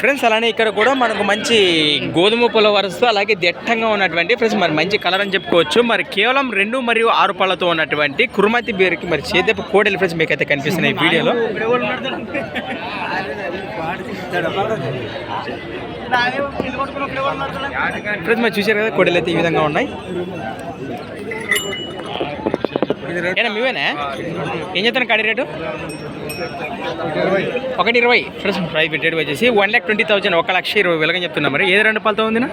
Friends అలానే ఇక్కడ కూడా మనకు మంచి గోధుమ పొల వరుసతో అలాగే దట్టంగా ఉన్నటువంటి ఫ్రెండ్స్ మరి మంచి కలర్ అని చెప్పుకోవచ్చు. మరి కేవలం రెండు మరియు ఆరు పళ్ళతో ఉన్నటువంటి కురుమతి బీర్కి మరి చేదెప్ప కోడెలు ఫ్రెండ్స్ మీకు అయితే కనిపిస్తున్నాయి వీడియోలో. ఫ్రెండ్స్ మరి చూసారు కదా కోడెలు అయితే ఈ విధంగా ఉన్నాయి. ఏనా మీవేనా? ఏం చెప్తాను కాడి రేటు? ఒకటి ఇరవై. ఫ్రెండ్స్ ప్రైస్ రేట్ వచ్చేసి వన్ ల్యాక్ ట్వంటీ థౌసండ్ ఒక లక్ష ఇరవై వేలగా చెప్తున్నా మరి. ఏది రెండు పాలతో ఉందినా?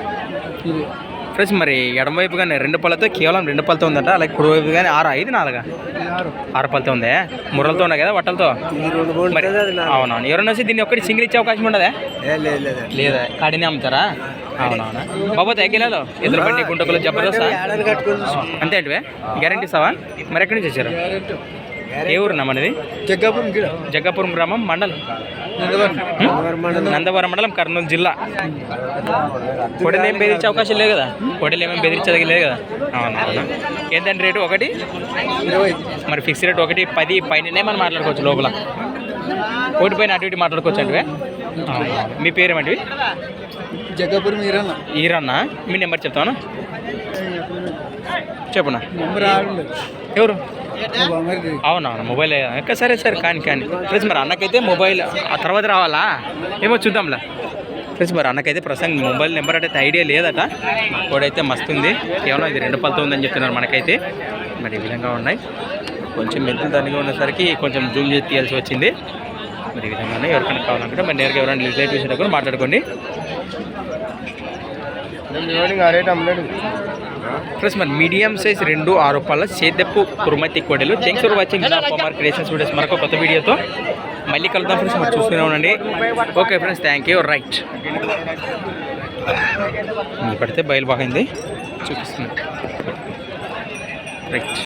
ఫ్రెండ్స్ మరి ఎడమ వైపు కానీ రెండు పళ్ళతో కేవలం రెండు పళ్ళతో ఉందంట. అలాగే కుడి వైపు కానీ ఆరు ఐదు నాలుగా? ఆరు. పళ్ళతో ఉందే? ముర్రలతో ఉన్నాయి కదా వట్టలతో? మరి అవునవును ఎవరన్నా వచ్చి దీన్ని ఒకటి సింగిల్ ఇచ్చే అవకాశం ఉండదా? లేదా? కాడినే అమ్ముతారా? అవునవునా బాబోతే ఎక్కిలాలో? ఎదురు బండి గుంటకులు జబర్దస్త్? అంతే అంటే గ్యారంటీ ఇస్తావా? మరి ఎక్కడి నుంచి వచ్చారు? ఏ ఊరు మనది? జగ్గాపురం జగ్గాపురం గ్రామం మండలం? నందవరం. మండలం కర్నూలు జిల్లా. పొడలు ఏం బెదిరించే అవకాశం లేదు కదా? పొడలు ఏమేమి బెదిరించేది లేదు కదా? అవునవునా ఏంటంటే రేటు ఒకటి? మరి ఫిక్స్ రేట్ ఒకటి పది పైననే మనం మాట్లాడుకోవచ్చు లోపల. ఒకటి పైన అటు ఇటు మాట్లాడుకోవచ్చు అంటే మీ పేరు ఏమంటివి జగ్గాపురం ఈరన్న. ఈరన్న. మీ నెంబర్ చెప్తాను చెప్పునా? ఎవరు? అవునవును మొబైల్ ఇంకా సరే సరే కానీ కానీ. ఫ్రెండ్స్ మరి అన్నకైతే మొబైల్ ఆ తర్వాత రావాలా? ఏమో చూద్దాంలా. ఫ్రెండ్స్ మరి అన్నకైతే ప్రస్తుతం మొబైల్ నెంబర్ అంటే ఐడియా లేదట. కోడైతే మస్తు ఉంది కేవలం ఇది రెండు పళ్ళతో ఉందని చెప్తున్నారు మనకైతే. మరి ఈ విధంగా ఉన్నాయి. కొంచెం మెంతులు దానిగా ఉన్నసరికి కొంచెం జూమ్ చేసి తీయాల్సి వచ్చింది. మరి ఈ విధంగా ఎవరికైనా కావాలనుకుంటే మరి నేరుగా ఎవరైనా రిలేటివ్స్ కూడా మాట్లాడుకోండి. రేట్ అమ్మలేడు ఫ్రెండ్స్ మరి మీడియం సైజ్ రెండు ఆరు పళ్ళ సేదెప్పు కురుమతి కోడలు. Thanks for watching Kumar creations videos మరొక కొత్త వీడియోతో మళ్ళీ కలుద్దాం ఫ్రెండ్స్ మరి చూస్తూనే ఉండండి. Okay friends thank you right ఇది పడితే బయలు బాగైంది చూపిస్తుంది రైట్